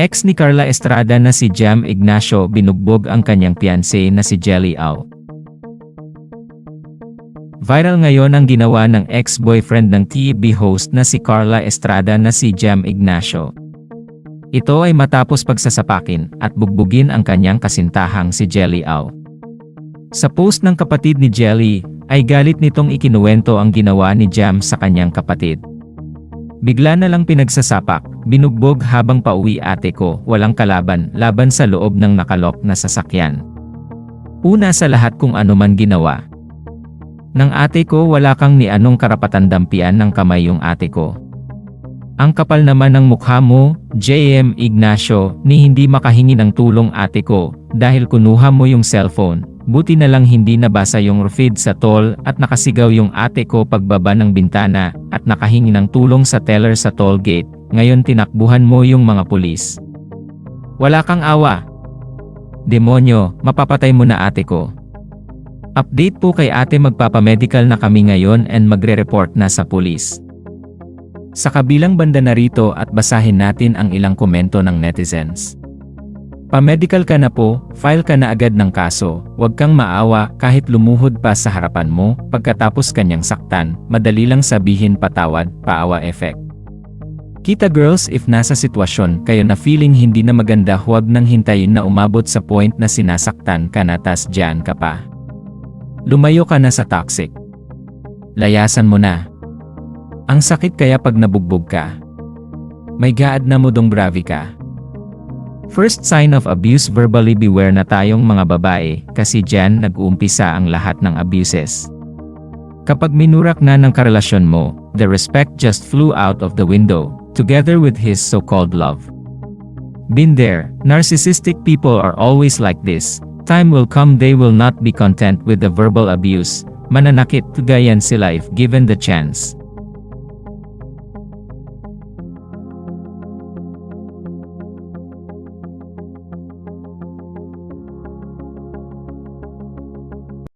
Ex ni Carla Estrada na si Jam Ignacio binugbog ang kanyang fiancé na si Jelly Au. Viral ngayon ang ginawa ng ex-boyfriend ng TV host na si Carla Estrada na si Jam Ignacio. Ito ay matapos pagsasapakin at bugbugin ang kanyang kasintahang si Jelly Au. Sa post ng kapatid ni Jelly, ay galit nitong ikinuwento ang ginawa ni Jam sa kanyang kapatid. Bigla na lang pinagsasapak, binugbog habang pauwi ate ko, walang kalaban, laban sa loob ng nakalok na sasakyan. Una sa lahat kung ano man ginawa. Nang ate ko wala kang ni anong karapatan dampian ng kamay yung ate ko. Ang kapal naman ng mukha mo, JM Ignacio, ni hindi makahingi ng tulong ate ko, dahil kunuha mo yung cellphone, buti na lang hindi nabasa yung feed sa toll at nakasigaw yung ate ko pagbaba ng bintana at nakahingi ng tulong sa teller sa toll gate, ngayon tinakbuhan mo yung mga pulis. Wala kang awa. Demonyo, mapapatay mo na ate ko. Update po kay ate magpapamedical na kami ngayon and magre-report na sa pulis. Sa kabilang banda narito at basahin natin ang ilang komento ng netizens. Pamedical ka na po, file ka na agad ng kaso, huwag kang maawa kahit lumuhod pa sa harapan mo, pagkatapos kanyang saktan, madali lang sabihin patawad, paawa effect. Kita girls if nasa sitwasyon kayo na feeling hindi na maganda huwag nang hintayin na umabot sa point na sinasaktan ka na tas dyan ka pa. Lumayo ka na sa toxic. Layasan mo na. Ang sakit kaya pag nabugbog ka. May gaad na mudong bravi ka. First sign of abuse verbally beware na tayong mga babae kasi dyan nag-uumpisa ang lahat ng abuses. Kapag minurak na ng karelasyon mo, the respect just flew out of the window, together with his so-called love. Been there, narcissistic people are always like this, Time will come they will not be content with the verbal abuse, mananakit tugayan sila if given the chance.